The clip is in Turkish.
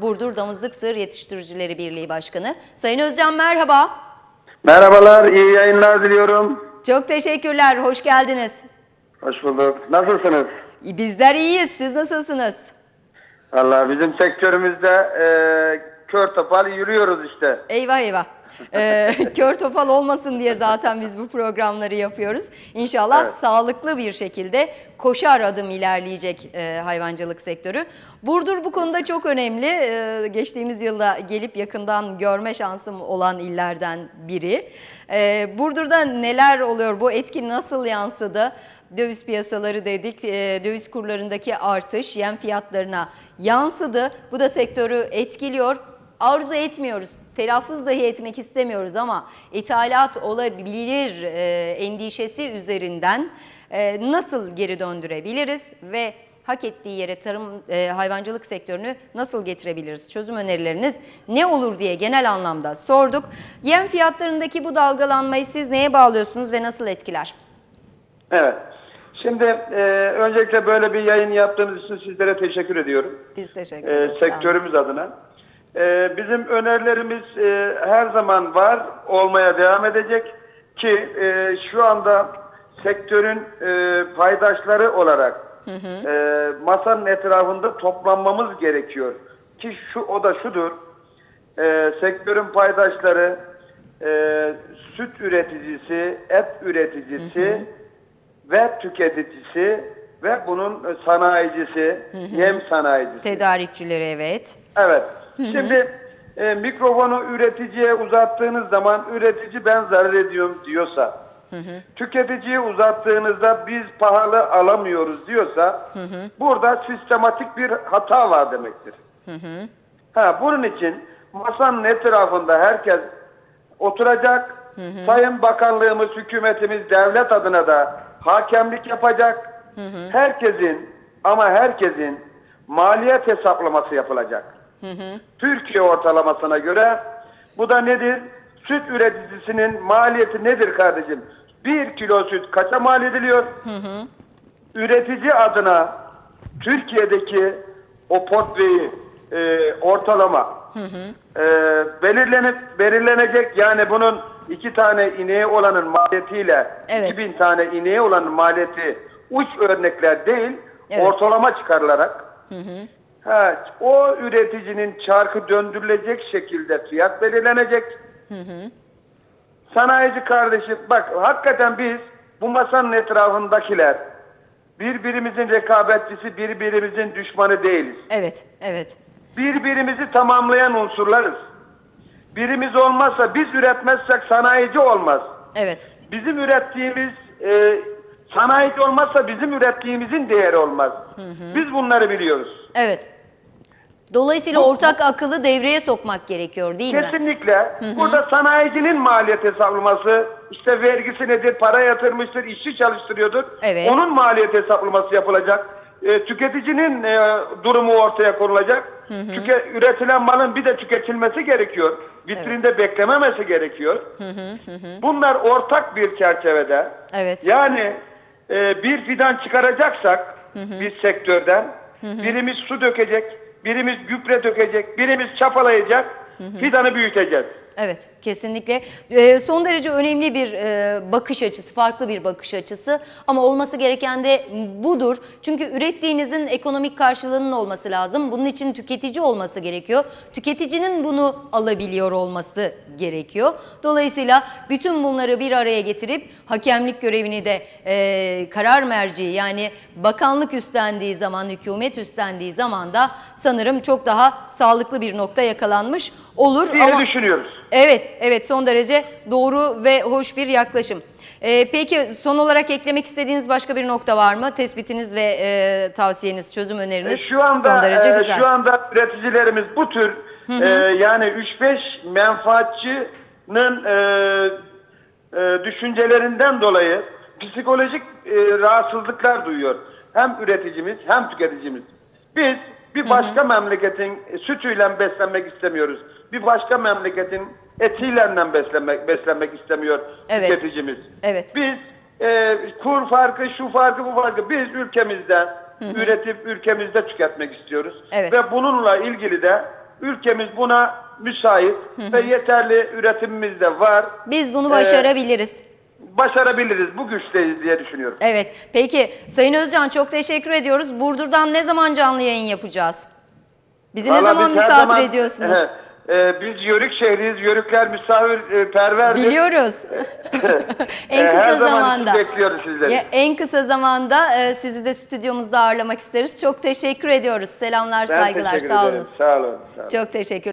Burdur Damızlık Sığır Yetiştiricileri Birliği Başkanı. Sayın Özcan merhaba. Merhabalar, iyi yayınlar diliyorum. Çok teşekkürler, hoş geldiniz. Hoş bulduk. Nasılsınız? Bizler iyiyiz, siz nasılsınız? Valla bizim sektörümüzde e, kör topal yürüyoruz işte. Eyvah eyvah. Ee, kör topal olmasın diye zaten biz bu programları yapıyoruz. İnşallah Evet. sağlıklı bir şekilde koşar adım ilerleyecek e, hayvancılık sektörü. Burdur bu konuda çok önemli. Ee, geçtiğimiz yılda gelip yakından görme şansım olan illerden biri. Ee, Burdur'da neler oluyor? Bu etki nasıl yansıdı? Döviz piyasaları dedik, e, döviz kurlarındaki artış yem fiyatlarına yansıdı. Bu da sektörü etkiliyor. Arzu etmiyoruz, telaffuz dahi etmek istemiyoruz ama ithalat olabilir e, endişesi üzerinden e, nasıl geri döndürebiliriz ve hak ettiği yere tarım e, hayvancılık sektörünü nasıl getirebiliriz? Çözüm önerileriniz ne olur diye genel anlamda sorduk. Yem fiyatlarındaki bu dalgalanmayı siz neye bağlıyorsunuz ve nasıl etkiler? Evet. Şimdi e, öncelikle böyle bir yayın yaptığınız için sizlere teşekkür ediyorum. Biz teşekkür E, ederiz. olun. sektörümüz adına. E, bizim önerilerimiz e, her zaman var, olmaya devam edecek ki e, şu anda sektörün e, paydaşları olarak e, masanın etrafında toplanmamız gerekiyor. Ki şu o da şudur, e, sektörün paydaşları, e, süt üreticisi, et üreticisi ve tüketicisi ve bunun sanayicisi, yem sanayicisi. Tedarikçileri evet. Evet. Şimdi e, mikrofonu üreticiye uzattığınız zaman üretici ben zarar ediyorum diyorsa, tüketiciye uzattığınızda biz pahalı alamıyoruz diyorsa, burada sistematik bir hata var demektir. Ha, bunun için masanın etrafında herkes oturacak. Sayın Bakanlığımız, hükümetimiz devlet adına da hakemlik yapacak. Herkesin ama herkesin maliyet hesaplaması yapılacak. Türkiye ortalamasına göre bu da nedir? Süt üreticisinin maliyeti nedir kardeşim? Bir kilo süt kaça mal ediliyor? Üretici adına Türkiye'deki o portföyü e, ortalama e, belirlenip belirlenecek yani bunun iki tane ineği olanın maliyetiyle Evet. 2000 tane ineği olanın maliyeti uç örnekler değil Evet. ortalama çıkarılarak Ha, o üreticinin çarkı döndürülecek şekilde fiyat belirlenecek. Sanayici kardeşim bak hakikaten biz bu masanın etrafındakiler birbirimizin rekabetçisi, birbirimizin düşmanı değiliz. Evet, evet. Birbirimizi tamamlayan unsurlarız. Birimiz olmazsa biz üretmezsek sanayici olmaz. Evet. Bizim ürettiğimiz e, sanayici olmazsa bizim ürettiğimizin değeri olmaz. Biz bunları biliyoruz. Evet. Dolayısıyla ortak akıllı devreye sokmak gerekiyor değil mi? Kesinlikle. Burada sanayicinin maliyet hesaplaması, işte vergisi nedir, para yatırmıştır, işçi çalıştırıyordur. Evet. Onun maliyet hesaplaması yapılacak. E, tüketicinin e, durumu ortaya konulacak. Tüke, üretilen malın bir de tüketilmesi gerekiyor. Vitrinde beklememesi gerekiyor. Bunlar ortak bir çerçevede. Evet. Yani e, bir fidan çıkaracaksak biz sektörden birimiz su dökecek, birimiz gübre dökecek, birimiz çapalayacak, fidanı büyüteceğiz. Evet, kesinlikle. Ee, son derece önemli bir e, bakış açısı, farklı bir bakış açısı. Ama olması gereken de budur. Çünkü ürettiğinizin ekonomik karşılığının olması lazım. Bunun için tüketici olması gerekiyor. Tüketicinin bunu alabiliyor olması gerekiyor. Dolayısıyla bütün bunları bir araya getirip hakemlik görevini de e, karar merci yani bakanlık üstlendiği zaman, hükümet üstlendiği zaman da sanırım çok daha sağlıklı bir nokta yakalanmış olur. diye Ama düşünüyoruz. Evet, evet son derece doğru ve hoş bir yaklaşım. Ee, peki son olarak eklemek istediğiniz başka bir nokta var mı? Tespitiniz ve e, tavsiyeniz, çözüm E, öneriniz Şu anda son derece e, güzel. şu anda üreticilerimiz bu tür e, yani 3-5 menfaatçının e, e, düşüncelerinden dolayı psikolojik e, rahatsızlıklar duyuyor. Hem üreticimiz hem tüketicimiz. Biz bir başka memleketin e, sütüyle beslenmek istemiyoruz. Bir başka memleketin etiyle beslenmek, beslenmek istemiyor Evet. tüketicimiz. Evet. Biz e, kur farkı, şu farkı, bu farkı biz ülkemizde üretip ülkemizde tüketmek istiyoruz. Evet. Ve bununla ilgili de ülkemiz buna müsait ve yeterli üretimimiz de var. Biz bunu Ee, başarabiliriz. Başarabiliriz. Bu güçteyiz diye düşünüyorum. Evet. Peki Sayın Özcan çok teşekkür ediyoruz. Burdur'dan ne zaman canlı yayın yapacağız? Bizi ne Vallahi zaman biz her misafir zaman- ediyorsunuz? Ee, biz Yörük şehriyiz. Yörükler misafirperverdir. Biliyoruz. en Ee, kısa her zaman zamanda. bekliyoruz sizleri. Ya, en kısa zamanda e, sizi de stüdyomuzda ağırlamak isteriz. Çok teşekkür ediyoruz. Selamlar, Ben saygılar. Sağ olun. Sağ olun. Sağ olun. Çok teşekkür